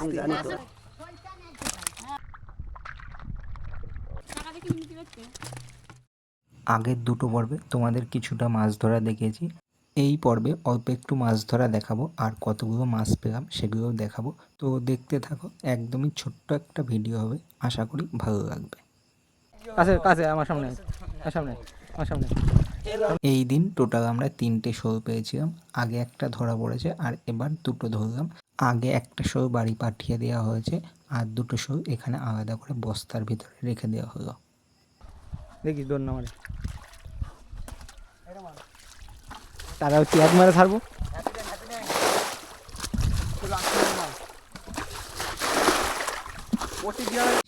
আমি জানি তো আগের দুটো পর্বে তোমাদের কিছুটা মাছ ধরা দেখিয়েছি। এই পর্বে অল্প একটু মাছ ধরা দেখাবো আর কতগুলো মাছ পেলাম সেগুলোও দেখাবো। তো দেখতে থাকো একদমই ছোট্ট একটা ভিডিও হবে। আশা করি ভালো লাগবে। কাছে কাছে আমার সামনে আমার সামনে আমার সামনে। এই দিন টোটাল আমরা তিনটে শো পেয়েছিলাম। আগে একটা ধরা পড়েছে আর এবার দুটো ধরলাম। আগে একটা শো বাড়ি পাঠিয়ে দেওয়া হয়েছে আর দুটো শো এখানে আলাদা করে বস্তার ভিতরে রেখে দেওয়া হলো। দেখিস ধন্যবাদ না মারে। তারা চেয়ার মারে ছাড়বো?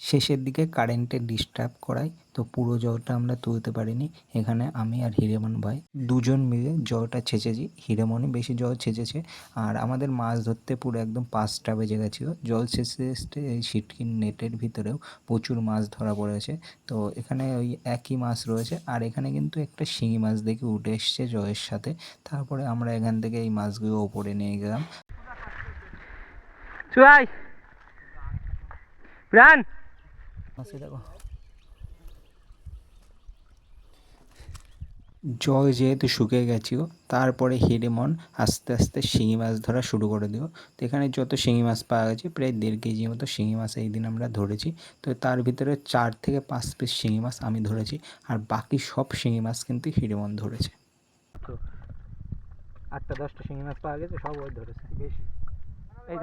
শেষের দিকে কারেন্টের ডিস্টার্ব করায় তো পুরো জলটা আমরা তুলতে পারিনি। এখানে আমি আর হিরেমন ভাই দুজন মিলে জলটা ছেঁচেছি। হিরেমনই বেশি জল ছেঁচেছে। আর আমাদের মাছ ধরতে পুরো একদম পাঁচটা বেজে গেছিল। জল ছেঁচতে ছেঁচতে এই সিটকিন নেটের ভিতরেও প্রচুর মাছ ধরা পড়েছে। তো এখানে ওই একই মাছ রয়েছে। আর এখানে কিন্তু একটা শিঙি মাছ দেখে উঠে এসছে জলের সাথে। তারপরে আমরা এখান থেকে এই মাছগুলো ওপরে নিয়ে গেলাম। চুয়াই! প্রাণ। জল যেহেতু শুকিয়ে গেছিল তারপরে হিরেমন আস্তে আস্তে শিঙি মাছ ধরা শুরু করে দিল তো এখানে যত শিঙি মাছ পাওয়া গেছে প্রায় দেড় কেজি মতো শিঙি মাছ এই দিন আমরা ধরেছি। তো তার ভিতরে চার থেকে পাঁচ পিস শিঙি মাছ আমি ধরেছি আর বাকি সব শিঙি মাছ কিন্তু হিরেমন ধরেছে। আটটা দশটা শিঙি মাছ পাওয়া গেছে সব ওই ধরেছে। বেশি। এই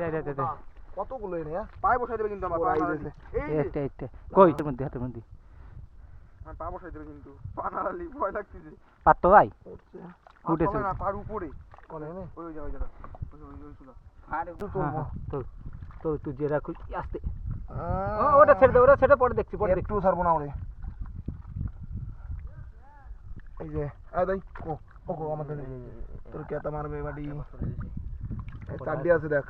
কতগুলো এনে হ্যাঁ? পায়ে বসাই দেবে কিন্তু আমার পা। এই একটা একটা কই মধ্যে হাতের মধ্যে আমার পা বসাই দেবে কিন্তু পা নাড়ালি ভয় লাগতেছে পারতো ভাই উঠেছে, না পার উপরে ওই ওই জায়গা ওই জায়গা ওই ওই ওই চুলা হ্যাঁ হ্যাঁ তো তো তুই যে রাখো আস্তে ওটা ছেড়ে দে ওটা ছেড়ে পরে দেখছি পরে দেখছি একটু ছাড়বো না ওরে এই যে আয় দাই ও ও আমাদের তোর কেতা মারবে বাড়ি চারটি আছে দেখ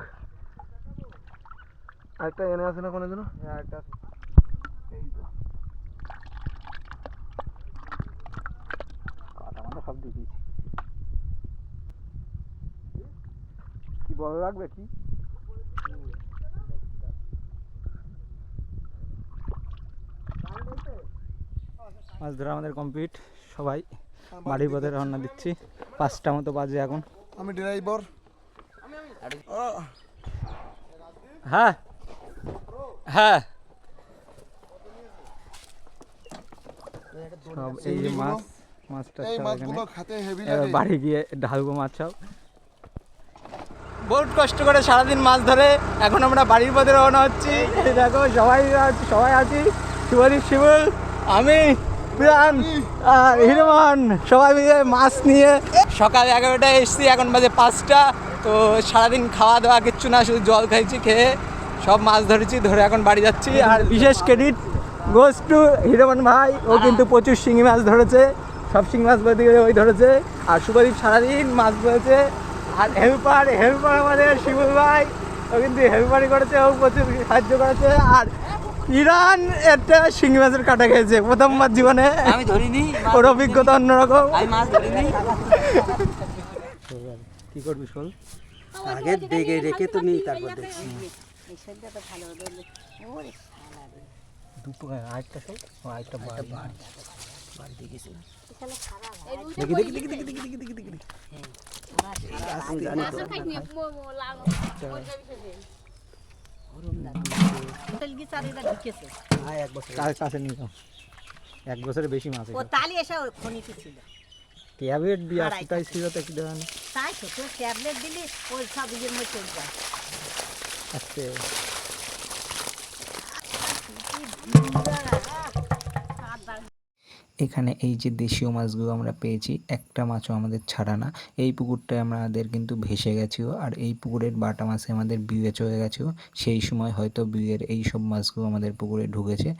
আরেকটা এনে আছে না কোনো জন্য? আরেকটা আছে। এই তো। কথা মতো সব দেখিয়েছি কি বড় লাগবে কি? মাছ ধরা আমাদের কমপ্লিট সবাই বাড়ির পথে রওনা দিচ্ছি। পাঁচটা মতো বাজে এখন। আমি ড্রাইভার। হ্যাঁ। হ্যাঁ। সব এই যে মাছ মাছটা এই সব মাছগুলো এখানে খেতে হেভি এবার লাগে। বাড়ি গিয়ে ঢালবো মাছ সব। বহুত কষ্ট করে সারাদিন মাছ ধরে এখন আমরা বাড়ির পথে রওনা হচ্ছি। দেখো সবাই সবাই আছি। শিবদীপ শিবুল আমি প্রাণ আর হিরমান। সবাই মিলে মাছ নিয়ে সকাল এগারোটায় এসছি এখন বাজে পাঁচটা। তো সারাদিন খাওয়া দাওয়া কিচ্ছু না শুধু জল খাইছি খেয়ে সব মাছ ধরেছি ধরে এখন বাড়ি যাচ্ছি। আর বিশেষ ক্রেডিট গোস টু হিরমান ভাই। ও কিন্তু প্রচুর শিঙি মাছ ধরেছে সব শিঙি মাছ বলতে গেলে ওই ধরেছে। আর শুভদীপ সারাদিন মাছ ধরেছে আর হেল্পার হেল্পার আমাদের শিবুল ভাই। ও কিন্তু হেল্পারই করেছে ও প্রচুর সাহায্য করেছে। আর ইরান একটা শিঙি মাছের কাটা খেয়েছে প্রথমবার জীবনে। আমি ধরিনি ওর অভিজ্ঞতা অন্যরকম। আমি মাছ ধরিনি। কি করবি শোল আগে দেখে রেখে তো নিই তারপর দেখছি। শোল আরেকটা বাড়ি। বাড়িতে গেছিলাম। দেখি দেখি দেখি দেখি দেখি দেখি দেখি দেখি। আমি জানি তো হ্যাঁ এক বছরের বেশি। মাছ ছিল। ট্যাবলেট দিয়ে তাই ছিল তো তাই ট্যাবলেট দিলি ওই সব ইয়ের মধ্যে চলে যায়। এখানে এই যে দেশীয় মাছগুলো আমরা পেয়েছি, একটা মাছও আমাদের ছাড়া না। এই পুকুরটায় আমাদের কিন্তু ভেসে গেছেও আর এই পুকুরের বাটা মাছে আমাদের বিয়ে চলে গেছেও সেই সময় হয়তো বিয়ের এই সব মাছগুলো আমাদের পুকুরে ঢুকেছে।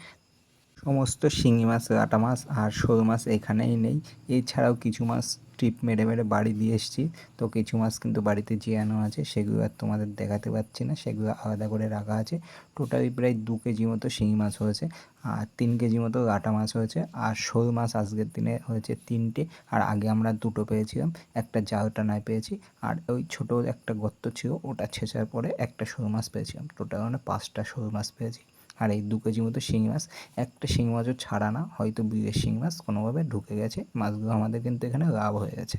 সমস্ত শিঙি মাছ কাটা মাছ আর শোল মাছ এখানেই নেই। এছাড়াও কিছু মাছ ট্রিপ মেরে মেরে বাড়ি দিয়ে এসেছি। তো কিছু মাছ কিন্তু বাড়িতে জিয়ানো আছে, সেগুলো আর তোমাদের দেখাতে পারছি না। সেগুলো আলাদা করে রাখা আছে। টোটালি প্রায় দু কেজি মতো শিঙি মাছ হয়েছে আর তিন কেজি মতো গাটা মাছ হয়েছে। আর শোল মাছ আজকের দিনে হয়েছে তিনটে। আর আগে আমরা দুটো পেয়েছিলাম। একটা জাল টানায় পেয়েছি। আর ওই ছোটো একটা গর্ত ছিল, ওটা ছেঁচার পরে একটা শোল মাছ পেয়েছিলাম। টোটাল মানে পাঁচটা শোল মাছ পেয়েছি। আর এই দু কেজি মতো শিঙি মাছ, একটা শিঙি মাছও ছাড়া না, হয়তো বিলের শিঙি মাছ কোনোভাবে ঢুকে গেছে, মাছগুলো আমাদের কিন্তু এখানে লাভ হয়ে গেছে।